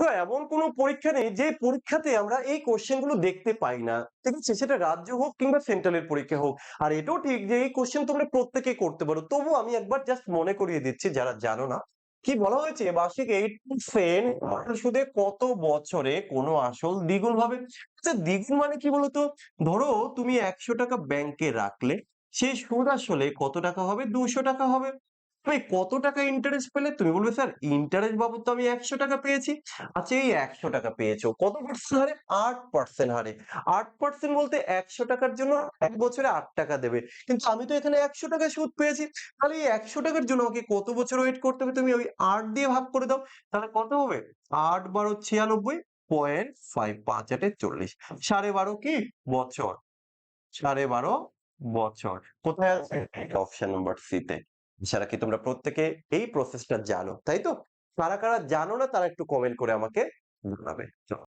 তো এমন কোনো পরীক্ষা নেই। যে পরীক্ষাতে আমরা এই কোশ্চেনগুলো দেখতে পাই না, ঠিক আছে? সেটা রাজ্য হোক কিংবা সেন্ট্রালের পরীক্ষা হোক, আর এটাও ঠিক যে এই কোশ্চেন তোমরা প্রত্যেকে করতে পারো। তবু আমি একবার জাস্ট মনে করিয়ে দিচ্ছি, যারা জানো না, কি বলা হয়েছে? বার্ষিক এইট পার্সেন্ট সুদে কত বছরে কোনো আসল দ্বিগুণ হবে আচ্ছা দ্বিগুণ মানে কি বলতো? ধরো তুমি একশো টাকা ব্যাংকে রাখলে, সেই সুদ আসলে কত টাকা হবে? দুশো টাকা হবে। তুমি কত টাকা ইন্টারেস্ট পেলে? তুমি বলবে, স্যার ইন্টারেস্ট বাবদ তো আমি একশো টাকা পেয়েছি। আচ্ছা এই একশো টাকা পেয়েছ। কত পার্সেন্ট হারে? আট পার্সেন্ট হারে। আট পার্সেন্ট বলতে একশো টাকার জন্য এক বছরে আট টাকা দেবে। কিন্তু আমি তো এখানে একশো টাকা সুদ পেয়েছি। তাহলে এই একশো টাকার জন্য আমাকে কত বছর ওয়েট করতে হবে? তুমি ওই আট দিয়ে ভাগ করে দাও। তাহলে কত হবে? আট বারো ছিয়ানব্বই পয়েন্ট ফাইভ পাঁচ আটে চল্লিশ। সাড়ে বারো কি? বছর। সাড়ে বারো বছর। কোথায় আছে? অপশন নাম্বার সি তে। এছাড়া কি তোমরা প্রত্যেকে এই প্রসেসটা জানো? তাই তো? কারা কারা জানো না, তারা একটু কমেন্ট করে আমাকে জানাবে। চলো